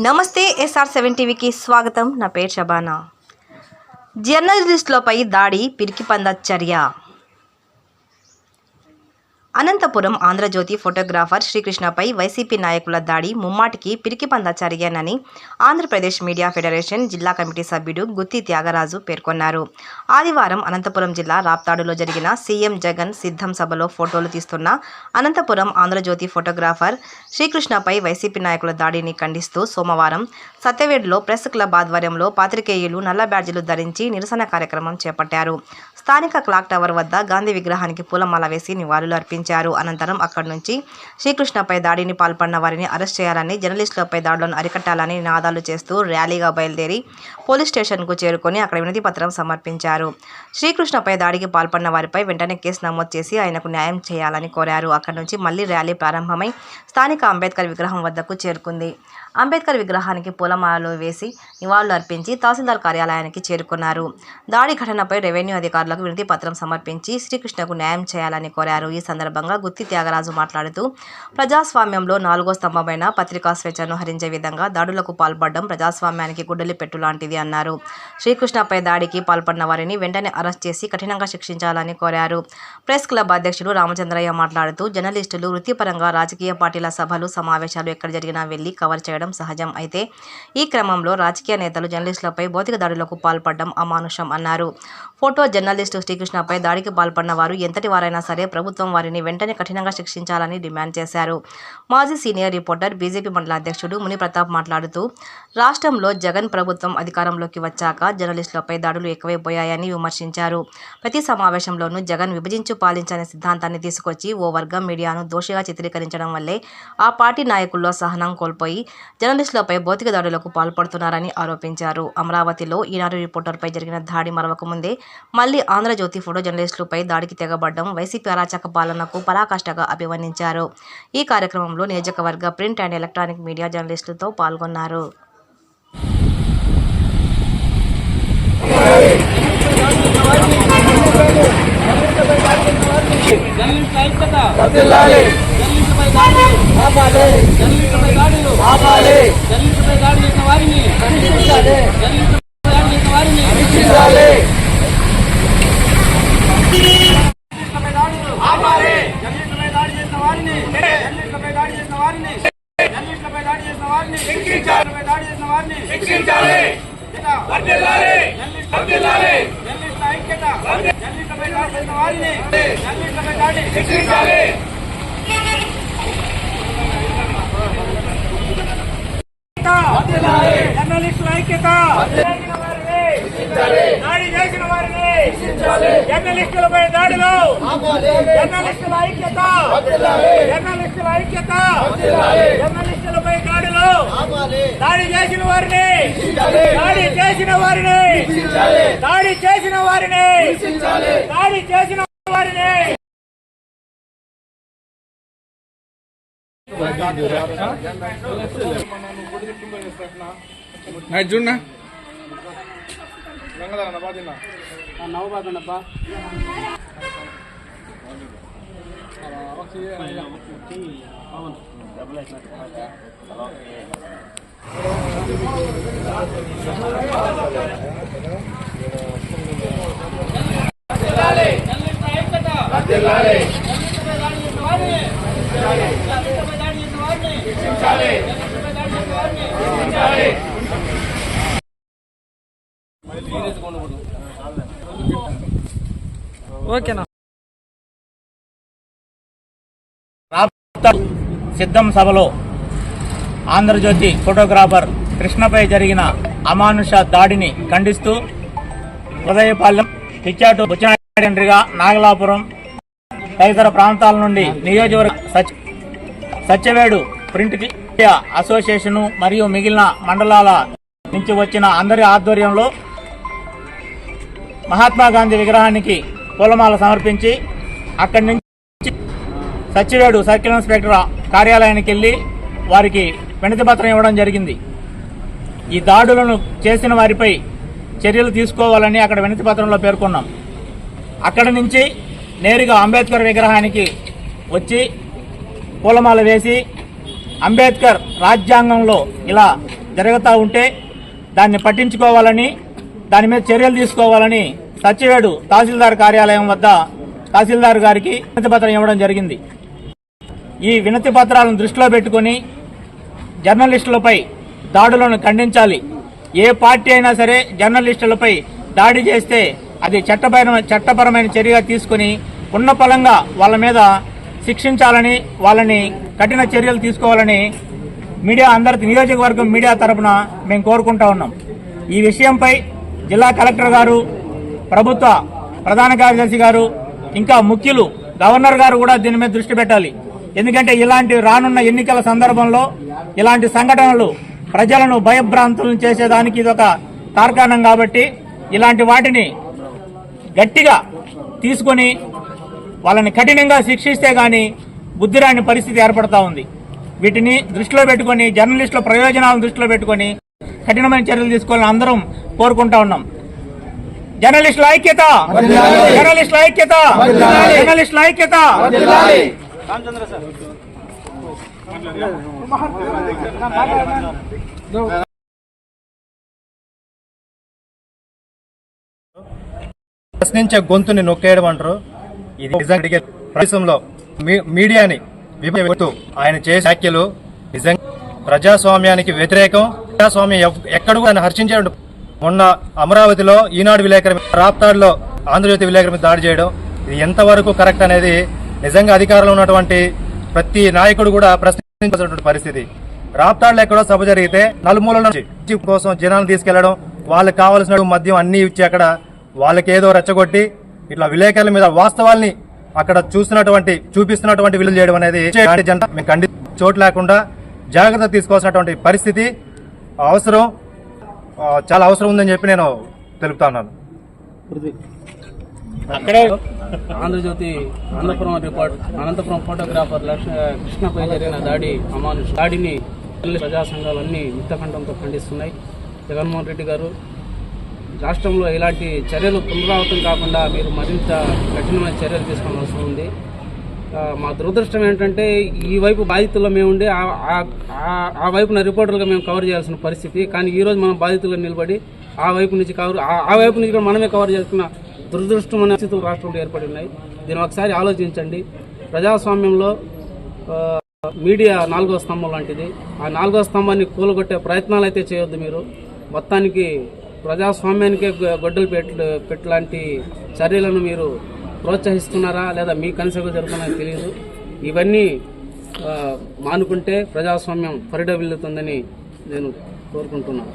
నమస్తే SR seven టీవీకి స్వాగతం. నా పేరు షబానా. జర్నలిస్టులపై దాడి పిరికిపంద చర్య. అనంతపురం ఆంధ్రజ్యోతి ఫోటోగ్రాఫర్ శ్రీకృష్ణపై వైసీపీ నాయకుల దాడి ముమ్మాటికి పిరికిపంద జరిగానని ఆంధ్రప్రదేశ్ మీడియా ఫెడరేషన్ జిల్లా కమిటీ సభ్యుడు గుత్తి త్యాగరాజు పేర్కొన్నారు. ఆదివారం అనంతపురం జిల్లా రాప్తాడులో జరిగిన సీఎం జగన్ సిద్ధం సభలో ఫోటోలు తీస్తున్న అనంతపురం ఆంధ్రజ్యోతి ఫోటోగ్రాఫర్ శ్రీకృష్ణపై వైసీపీ నాయకుల దాడిని ఖండిస్తూ సోమవారం సత్యవేడులో ప్రెస్ క్లబ్ ఆధ్వర్యంలో పాత్రికేయులు నల్ల బ్యాడ్జీలు ధరించి నిరసన కార్యక్రమం చేపట్టారు. స్థానిక క్లాక్ టవర్ వద్ద గాంధీ విగ్రహానికి పూలమాల వేసి నివాళులు అర్పించారు అనంతరం అక్కడి నుంచి శ్రీకృష్ణపై దాడిని పాల్పడిన వారిని అరెస్ట్ చేయాలని జర్నలిస్టులపై దాడులను అరికట్టాలని నినాదాలు చేస్తూ ర్యాలీగా బయలుదేరి పోలీస్ స్టేషన్కు చేరుకొని అక్కడ వినతి పత్రం సమర్పించారు. శ్రీకృష్ణపై దాడికి పాల్పడిన వారిపై వెంటనే కేసు నమోదు చేసి ఆయనకు న్యాయం చేయాలని కోరారు. అక్కడి నుంచి మళ్ళీ ర్యాలీ ప్రారంభమై స్థానిక అంబేద్కర్ విగ్రహం వద్దకు చేరుకుంది. అంబేద్కర్ విగ్రహానికి పూలమాలలు వేసి నివాళులు అర్పించి తహసీల్దార్ కార్యాలయానికి చేరుకున్నారు. దాడి ఘటనపై రెవెన్యూ అధికారులకు వినతి పత్రం సమర్పించి శ్రీకృష్ణకు న్యాయం చేయాలని కోరారు. ఈ సందర్భంగా గుత్తి త్యాగరాజు మాట్లాడుతూ ప్రజాస్వామ్యంలో నాలుగో స్తంభమైన పత్రికా స్వేచ్ఛను హరించే విధంగా దాడులకు పాల్పడడం ప్రజాస్వామ్యానికి గుడ్డలి పెట్టు లాంటిది అన్నారు. శ్రీకృష్ణపై దాడికి పాల్పడిన వారిని వెంటనే అరెస్ట్ చేసి కఠినంగా శిక్షించాలని కోరారు. ప్రెస్ క్లబ్ అధ్యక్షుడు రామచంద్రయ్య మాట్లాడుతూ జర్నలిస్టులు వృత్తిపరంగా రాజకీయ పార్టీల సభలు సమావేశాలు ఎక్కడ జరిగినా వెళ్ళి కవర్ చేయడం సహజం. అయితే ఈ క్రమంలో రాజకీయ నేతలు జర్నలిస్టులపై భౌతిక దాడులకు పాల్పడడం అమానుషం అన్నారు. ఫోటో జర్నలిస్టు శ్రీకృష్ణపై దాడికి పాల్పడిన వారు ఎంతటి వారైనా సరే ప్రభుత్వం వారిని వెంటనే కఠినంగా శిక్షించాలని డిమాండ్ చేశారు. మాజీ సీనియర్ రిపోర్టర్ బీజేపీ మండల అధ్యక్షుడు ముని ప్రతాప్ మాట్లాడుతూ రాష్ట్రంలో జగన్ ప్రభుత్వం అధికారంలోకి వచ్చాక జర్నలిస్టులపై దాడులు ఎక్కువైపోయాయని విమర్శించారు. ప్రతి సమావేశంలోనూ జగన్ విభజించు పాలించనే సిద్ధాంతాన్ని తీసుకొచ్చి ఓ వర్గం మీడియాను దోషిగా చిత్రీకరించడం వల్లే ఆ పార్టీ నాయకుల్లో సహనం కోల్పోయి జర్నలిస్టులపై భౌతిక దాడులకు పాల్పడుతున్నారని ఆరోపించారు. అమరావతిలో ఈనాడు రిపోర్టర్పై జరిగిన దాడి మరవకముందే మళ్ళీ ఆంధ్రజ్యోతి ఫోటో జర్నలిస్టులపై దాడికి తెగబడ్డం వైసీపీ అరాచక పాలన పాలనకు పరాకాష్ఠగా అభివర్ణించారు. ఈ కార్యక్రమంలో నియోజకవర్గ ప్రింట్ అండ్ ఎలక్ట్రానిక్ మీడియా జర్నలిస్టులతో పాల్గొన్నారు జర్నలిస్ట్ ఐక్యత వదిలాలి జర్నలిస్టుపై దాడులు ఆపాలి జర్నలిస్టుపై దాడులు ఆపాలి జర్నలిస్టుపై దాడి చేసిన వారిని రక్షించాలి జర్నలిస్టుపై దాడి చేసిన వారిని రక్షించాలి జర్నలిస్టుపై దాడులు ఆపాలి జర్నలిస్టుపై దాడి చేసిన వారిని జర్నలిస్టుపై దాడి చేసిన వారిని జర్నలిస్టుపై దాడి చేసిన వారిని శిక్షించాలి. జర్నలిస్టుపై దాడి చేసిన వారిని రక్షించాలి వదిలాలి వదిలాలి జర్నలిస్టు ఐక్యత జర్నలిస్టుపై దాడి చేసిన వారిని శిక్షించాలి జర్నలిస్టుల ఐక్యత దాడి చేసిన వారిని జర్నలిస్టులపై దాడులు జర్నలిస్టుల ఐక్యత జర్నలిస్టుల ఐక్యత జర్నలిస్టులపై దాడులు దాడి చేసిన వారిని దాడి చేసిన వారిని దాడి చేసిన వారిని దాడి చేసిన వారిని చూడనా? జర్నలిస్టుల ఐక్యత వదిలాలి జర్నలిస్టులపై దాడి చేసిన వారిని జర్నలిస్టులపై దాడి చేసిన వారిని జర్నలిస్టులపై దాడి చేసిన వారిని ఓకేనా? సిద్ధం సభలో ఆంధ్రజ్యోతి ఫోటోగ్రాఫర్ కృష్ణపై జరిగిన అమానుష దాడిని ఖండిస్తూ ఉదయపాలెం పిచ్చాటు బుచ్చినాయుడుగా నాగలాపురం తదితర ప్రాంతాల నుండి నియోజకవర్గ సచ్ సత్యవేడు ప్రింట్ అసోసియేషన్ అసోసియేషను మరియు మిగిలిన మండలాల నుంచి వచ్చిన అందరి ఆధ్వర్యంలో మహాత్మా గాంధీ విగ్రహానికి పూలమాల సమర్పించి అక్కడి నుంచి సత్యవేడు సర్కిల్ ఇన్స్పెక్టర్ కార్యాలయానికి వెళ్ళి వారికి వినతి పత్రం ఇవ్వడం జరిగింది. ఈ దాడులను చేసిన వారిపై చర్యలు తీసుకోవాలని అక్కడ వినతి పత్రంలో పేర్కొన్నాం. అక్కడి నుంచి నేరుగా అంబేద్కర్ విగ్రహానికి వచ్చి పూలమాల వేసి అంబేద్కర్ రాజ్యాంగంలో ఇలా జరుగుతూ ఉంటే దాన్ని పట్టించుకోవాలని దాని మీద చర్యలు తీసుకోవాలని సచివేడు తహసీల్దార్ కార్యాలయం వద్ద తహసీల్దార్ గారికి వినతి పత్రం ఇవ్వడం జరిగింది. ఈ వినతి పత్రాలను దృష్టిలో పెట్టుకొని జర్నలిస్టులపై దాడులను ఖండించాలి. ఏ పార్టీ అయినా సరే జర్నలిస్టులపై దాడి చేస్తే అది చట్టపరమైన చట్టపరమైన చర్యగా తీసుకుని ఉన్న పలంగా వాళ్ళ మీద శిక్షించాలని వాళ్ళని కఠిన చర్యలు తీసుకోవాలని మీడియా అందరి నియోజకవర్గం మీడియా తరపున మేము కోరుకుంటా ఉన్నాం. ఈ విషయంపై జిల్లా కలెక్టర్ గారు ప్రభుత్వ ప్రధాన కార్యదర్శి గారు ఇంకా ముఖ్యులు గవర్నర్ గారు కూడా దీని మీద దృష్టి పెట్టాలి. ఎందుకంటే ఇలాంటి రానున్న ఎన్నికల సందర్భంలో ఇలాంటి సంఘటనలు ప్రజలను భయభ్రాంతులను చేసేదానికి ఇదొక తార్కాణం కాబట్టి ఇలాంటి వాటిని గట్టిగా తీసుకొని వాళ్ళని కఠినంగా శిక్షిస్తే కానీ బుద్ధిరాని పరిస్థితి ఏర్పడతా ఉంది. వీటిని దృష్టిలో పెట్టుకొని జర్నలిస్టుల ప్రయోజనాలను దృష్టిలో పెట్టుకొని కఠినమైన చర్యలు తీసుకోవాలని అందరం కోరుకుంటా ఉన్నాం. జర్నలిస్టుల ఐక్యత! జర్నలిస్టుల ఐక్యత! జర్నలిస్టుల ఐక్యత! ప్రశ్నించే గొంతుని నొక్కేయడం అంటారు. ఇది నిజంగా ప్రదేశంలో మీ- మీడియాని విభజిస్తూ ఆయన చేసే వ్యాఖ్యలు నిజంగా ప్రజాస్వామ్యానికి వ్యతిరేకం. ప్రజాస్వామ్యం ఎక్కడ కూడా ఆయన హర్షించే మొన్న అమరావతిలో ఈనాడు విలేకరి మీద, ఆంధ్రజ్యోతి విలేకరి మీద దాడి చేయడం ఇది ఎంతవరకు కరెక్ట్ అనేది నిజంగా అధికారంలో ఉన్నటువంటి ప్రతి నాయకుడు కూడా ప్రశ్నించాల్సినటువంటి పరిస్థితి. రాప్తాడ్లో ఎక్కడో సభ జరిగితే నలుమూల నుంచి కోసం జనాలను తీసుకెళ్ళడం వాళ్ళకి కావాల్సిన మద్యం అన్ని ఇచ్చి అక్కడ వాళ్ళకేదో రెచ్చగొట్టి ఇట్లా విలేకరుల మీద వాస్తవాల్ని అక్కడ చూస్తున్నటువంటి చూపిస్తున్నటువంటి విలువ చేయడం అనేది ఇలాంటి జంట మేము ఖండి చోటు లేకుండా జాగ్రత్త తీసుకోవాల్సినటువంటి పరిస్థితి అవసరం. చాలా అవసరం ఉందని చెప్పి నేను తెలుపుతా ఉన్నాను. అక్కడే ఆంధ్రజ్యోతి అనంతపురం రిపోర్ట్ అనంతపురం ఫోటోగ్రాఫర్ లక్ష్మ కృష్ణపై జరిగిన దాడి అమానుష దాడిని ప్రజా సంఘాలన్నీ యుద్ధకంఠంతో ఖండిస్తున్నాయి. జగన్మోహన్ రెడ్డి గారు రాష్ట్రంలో ఇలాంటి చర్యలు పునరావృతం కాకుండా మీరు మరింత కఠినమైన చర్యలు తీసుకోవాల్సిన అవసరం ఉంది. మా దురదృష్టం ఏంటంటే ఈ వైపు బాధితుల్లో మేము ఉండి ఆ- ఆ- వైపున రిపోర్టర్గా మేము కవర్ చేయాల్సిన పరిస్థితి. కానీ ఈరోజు మనం బాధితులుగా నిలబడి ఆ వైపు నుంచి కవర్ ఆ- వైపు నుంచి కూడా మనమే కవర్ చేసుకున్న అనే స్థితులు రాష్ట్రంలో ఏర్పడి ఉన్నాయి. దీన్ని ఒకసారి ఆలోచించండి. ప్రజాస్వామ్యంలో మీడియా నాలుగో స్తంభం లాంటిది. ఆ నాలుగో స్తంభాన్ని కూలగొట్టే ప్రయత్నాలు అయితే చేయొద్దు మీరు. మొత్తానికి ప్రజాస్వామ్యానికే గొడ్డలు పెట్ట పెట్టలాంటి చర్యలను మీరు ప్రోత్సహిస్తున్నారా? లేదా మీ కనసగా జరుగుతున్నాయో తెలియదు ఇవన్నీ మానుకుంటే ప్రజాస్వామ్యం పరిడవిల్లుతుందని నేను కోరుకుంటున్నాను.